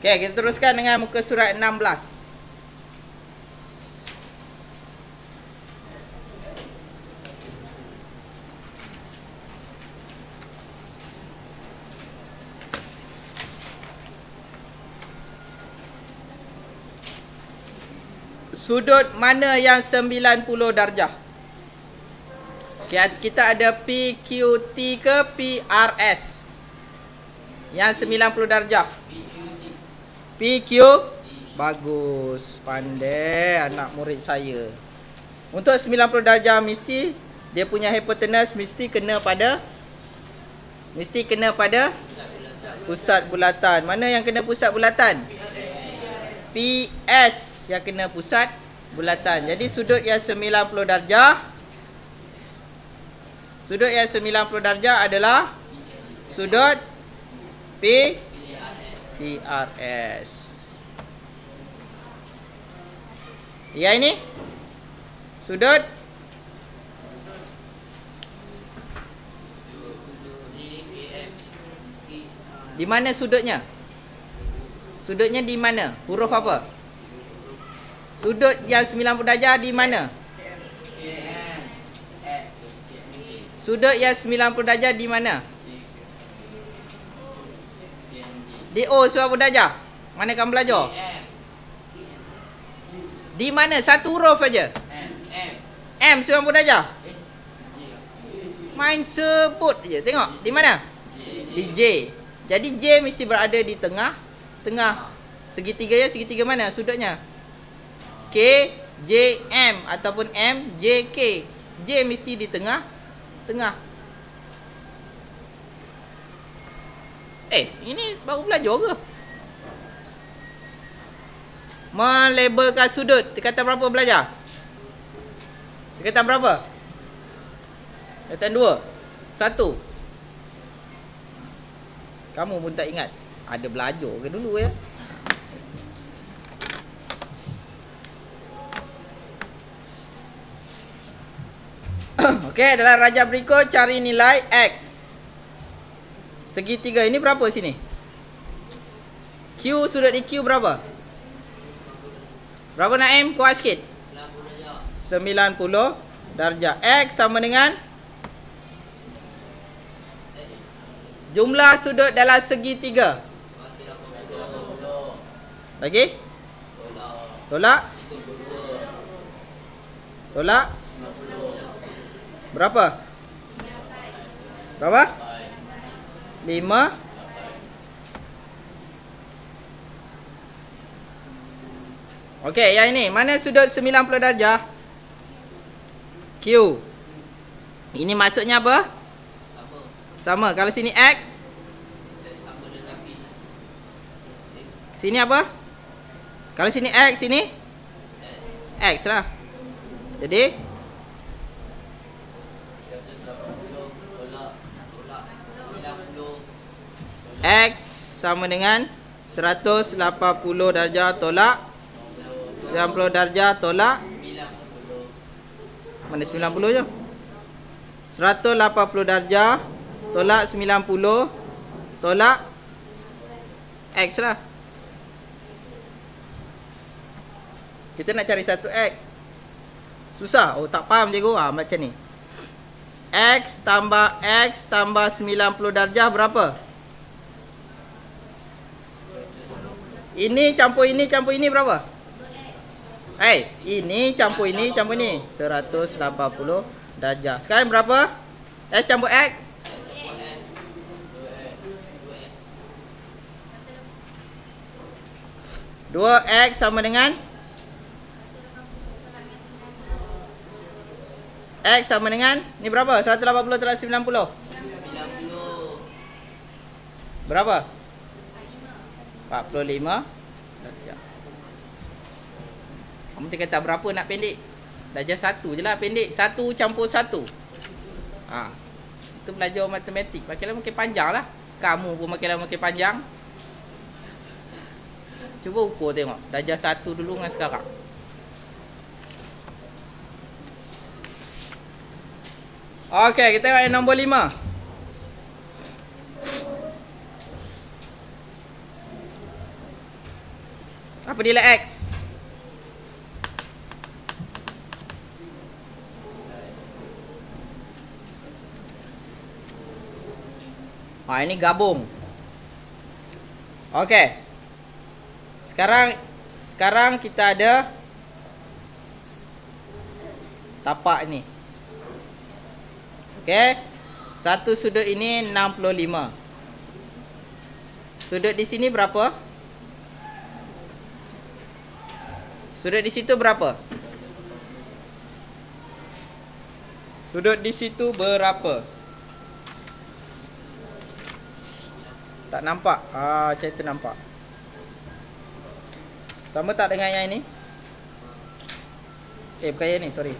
Okey, kita teruskan dengan muka surat 16. Sudut mana yang 90 darjah? Okay, kita ada PQT ke PRS? Yang 90 darjah. PQ bagus, pandai anak murid saya. Untuk 90 darjah mesti dia punya hypotenuse mesti kena pada mesti kena pada pusat bulatan. Mana yang kena pusat bulatan? PS yang kena pusat bulatan. Jadi sudut yang 90 darjah Sudut yang 90 darjah adalah sudut P PRS. Ya ini sudut Di mana sudutnya? Sudutnya di mana? Huruf apa? Sudut yang 90 darjah di mana? Sudut yang 90 darjah di mana? Di O 90 darjah. Mana kamu belajar? Di mana? Satu huruf saja. M 90 darjah. Main sebut je. Tengok. Di mana? Di J. Jadi J mesti berada di tengah. Tengah. Segitiga ya. Segitiga mana sudutnya? K J M ataupun M J K. J mesti di tengah. Tengah. Eh, ini baru belajar ke? Melabelkan sudut. Tingkatan berapa belajar? Tingkatan berapa? Tingkatan dua. Satu. Kamu pun tak ingat. Ada belajar ke dulu ya? Okey, dalam rajah berikut cari nilai X. Segitiga ini berapa sini? Q sudut di Q berapa? Berapa nak M? Kuat sikit. 90 darjah. X sama dengan jumlah sudut dalam segitiga. Lagi? Tolak. Tolak. Berapa? Berapa? Lima. Okey, yang ini. Mana sudut 90 darjah? Q. Ini maksudnya apa? Sama. Kalau sini X. Sini apa? Kalau sini X, sini? X lah. Jadi, X sama dengan 180 darjah tolak 90 darjah tolak. Mana 90 je? 180 darjah tolak 90 tolak. X lah. Kita nak cari satu X. Susah? Oh tak faham cikgu. Ha, Macam ni. X tambah X tambah 90 darjah berapa? Ini campur ini campur ini berapa? Eh, hey, ini campur ini campur ini 180 darjah. Sekarang berapa? X campur X. Dua X sama dengan X sama dengan Ni berapa? 180 terhadap 90 Berapa? 45 darjah. Kamu tengah kata berapa nak pendek? Darjah satu je lah pendek. Satu campur satu. Ha. Itu belajar matematik. Makinlah makin panjang lah. Kamu pun makinlah makin panjang. Cuba ukur tengok. Darjah satu dulu dengan sekarang. Okey, kita tengok yang nombor lima. Apa nilai X? Ha, ini gabung. Okey. Sekarang sekarang kita ada tapak ni. Okey. Satu sudut ini 65. Sudut di sini berapa? Sudut di situ berapa? Sudut di situ berapa? Tak nampak. Ah, macam tu nampak. Sama tak dengan yang ini? Eh, bukan yang ni, sorry.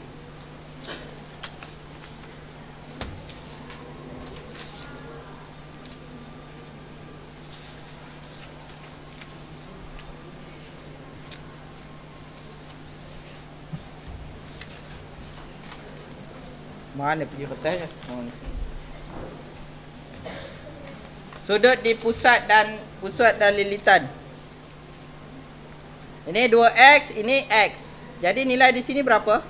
Mana pergi kertasnya? Oh, ni. Sudut di pusat dan pusat dan lilitan. Ini 2x, ini x. Jadi nilai di sini berapa?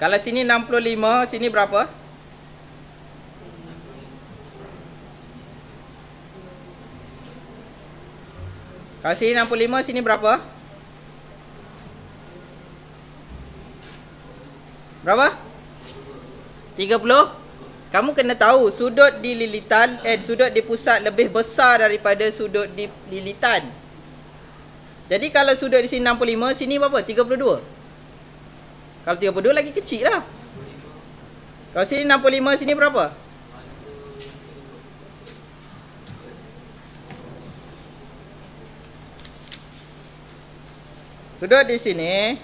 Kalau sini 65, sini berapa? Kalau sini 65, sini berapa? Berapa? 30? Kamu kena tahu sudut di lilitan eh sudut di pusat lebih besar daripada sudut di lilitan. Jadi kalau sudut di sini 65, sini berapa? 32. Kalau 32 lagi kecil lah. Kalau sini 65, sini berapa? Sudut di sini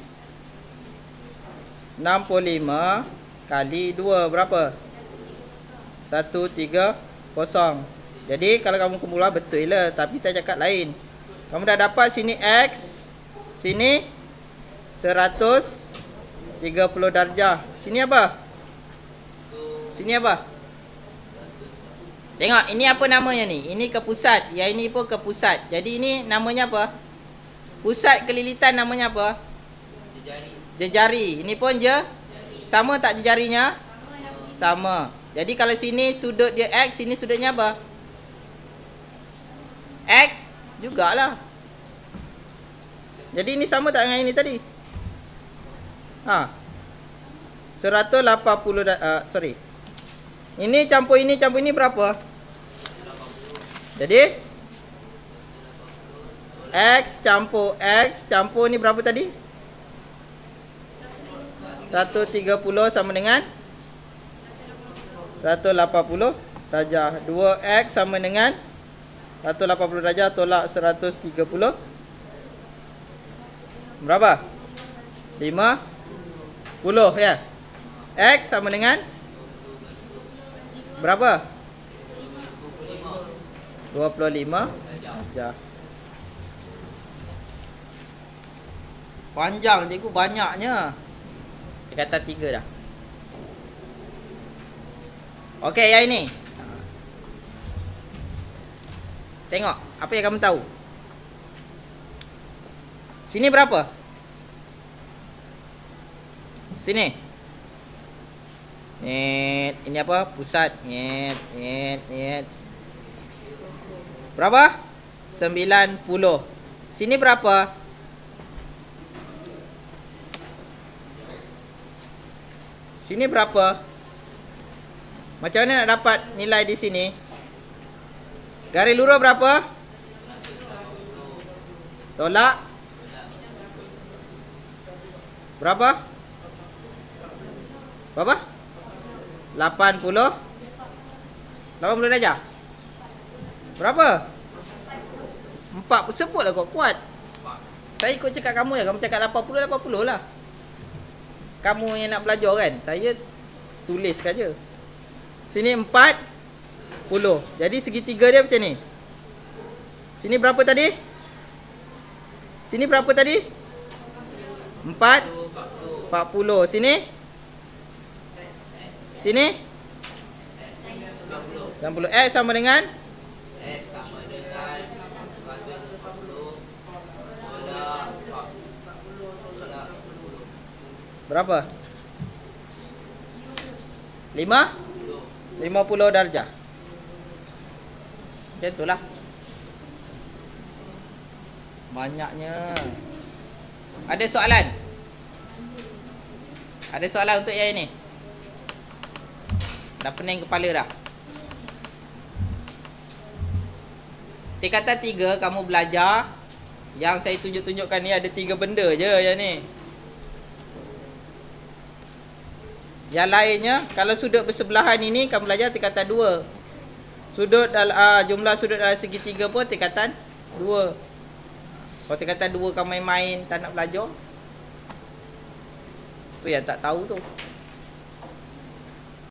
65 kali 2 berapa? Satu, tiga, kosong. Jadi kalau kamu kumpulan betul lah. Tapi saya cakap lain. Kamu dah dapat sini X Sini Seratus Tiga puluh darjah. Sini apa? Sini apa? Tengok ini apa namanya ni? Ini ke pusat Yang ini pun ke pusat. Jadi ini namanya apa? Pusat kelilitan namanya apa? Jejari. Jejari. Ini pun je? Sama tak jejarinya? Sama jadi kalau sini sudut dia X, sini sudutnya apa? X jugalah. Jadi ini sama tak dengan ini tadi? Ha. 180 uh, sorry. Ini campur ini campur ini berapa? Jadi X campur X campur ni berapa tadi? 130 sama dengan 180 darjah. 2x sama dengan 180 darjah tolak 130 berapa? 50 ya. X sama dengan berapa? 25 darjah. Panjang cikgu banyaknya. Dia kata 3 dah Okey, yang ini. Tengok, apa yang kamu tahu? Sini berapa? Sini. Net, ini apa? Pusat. Net, net, net. Berapa? 90. Sini berapa? Sini berapa? Macam mana nak dapat nilai di sini? Garis lurus berapa? Tolak. Berapa? Berapa? 80. 80 darjah. Berapa? 4 sebutlah kau kuat. Saya ikut cakap kamu ya, kamu cakap 80 80 lah. Kamu yang nak belajar kan? Saya tulis saja. Sini 40. Jadi segitiga dia macam ni Sini berapa tadi? Sini berapa tadi? 4 40 Sini? Sini? 60 X eh, sama dengan? X sama dengan 40 Berapa? 5 5 50 darjah. Macam itulah. Banyaknya. Ada soalan? Ada soalan untuk yang ini? Dah pening kepala dah. Tingkatan tiga kamu belajar Yang saya tunjuk-tunjukkan ni ada tiga benda je yang ni Yang lainnya Kalau sudut bersebelahan ini kamu belajar tingkatan dua. Sudut dalam uh, jumlah sudut dalam segitiga pun tingkatan dua. Kalau tingkatan dua kamu main-main tak nak belajar Tu yang tak tahu tu